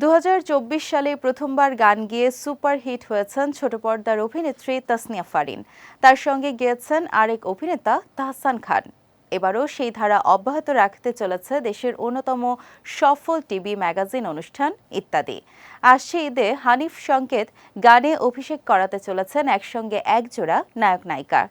দু হাজার চব্বিশ সালে প্রথমবার গান গেয়ে সুপার হিট হয়েছেন ছোট পর্দার অভিনেত্রী তাসনিয়া ফারিন। তার সঙ্গে গেয়েছেন আরেক অভিনেতা তাহসান খান। এবারও সেই ধারা অব্যাহত রাখতে চলেছে দেশের অন্যতম সফল টিভি ম্যাগাজিন অনুষ্ঠান ইত্যাদি। আসছে ঈদে হানিফ সংকেত গানে অভিষেক করাতে চলেছেন একসঙ্গে একজোড়া নায়ক নায়িকা।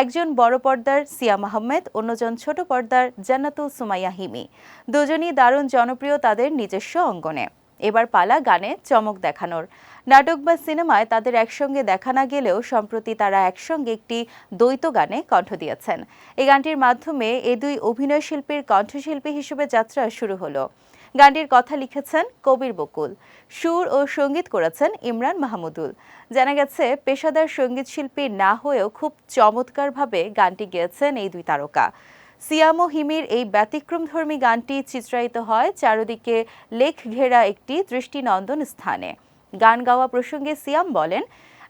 একজন বড় পর্দার সিয়াম আহমেদ অন্যজন ছোট পর্দার জান্নাতুল সুমাইয়া হিমি। দুজনই দারুণ জনপ্রিয় তাদের নিজস্ব অঙ্গনে। এবার পালা গানে চমক দেখানোর। নাটক বা সিনেমায় তাদের একসঙ্গে দেখা না গেলেও সম্প্রতি তারা একসঙ্গে একটি দ্বৈত গানে কণ্ঠ দিয়েছেন। এই গানটির মাধ্যমে এ দুই অভিনয় শিল্পীর কণ্ঠশিল্পী হিসেবে যাত্রা শুরু হলো। গানটির কথা লিখেছেন কবির বকুল। সুর ও সংগীত করেছেন ইমরান মাহমুদুল। জানা গেছে, পেশাদার সংগীত শিল্পী না হয়েও খুব চমৎকারভাবে গানটি গেয়েছেন এই দুই তারকা। সিয়াম হিমির এই ব্যতিক্রমধর্মী গানটি চিত্রায়িত হয় চারদিকে লেখ ঘেরা একটি দৃষ্টিনন্দন স্থানে। গান গাওয়া প্রসঙ্গে সিয়াম বলেন,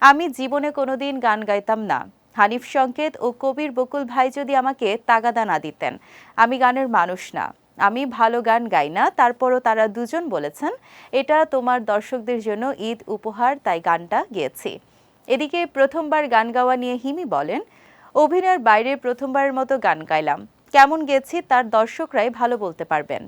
আমি জীবনে কোনোদিন গান গাইতাম না। হানিফ সংকেত ও কবির বকুল ভাই যদি আমাকে তাগাদা না দিতেন, আমি গানের মানুষ না। আমি ভালো গান গাই না। তারপরও তারা দুজন বলেছেন, এটা তোমার দর্শকদের জন্য ঈদ উপহার, তাই গানটা গেয়েছি। এদিকে প্রথমবার গান গাওয়া নিয়ে হিমি বলেন, অভিনয়ের বাইরে প্রথমবারের মতো গান গাইলাম। কেমন গেছি তার দর্শকরাই ভালো বলতে পারবেন।